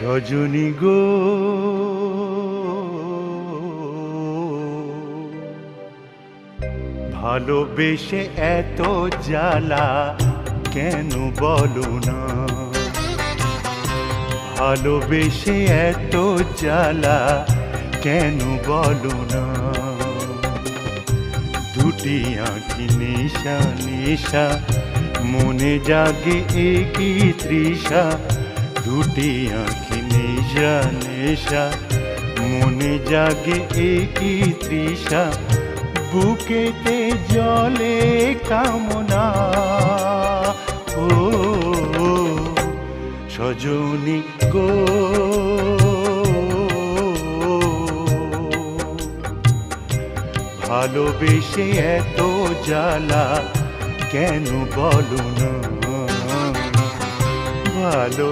সজনী গো। ভালোবেসে এত জ্বালা কেন বলো না? ভালোবেসে এত জ্বালা কেন বলো না? দুটি আঁকি নেশা নেশা, মনে জাগে একই তৃষা দুটি আঁখি নেশা নেশা, মনে জাগে একই তৃষা, বুকেতে জলে কামনা। ও, সজনী গো। ভালোবেসে এত জ্বালা, কেন বলো ভালো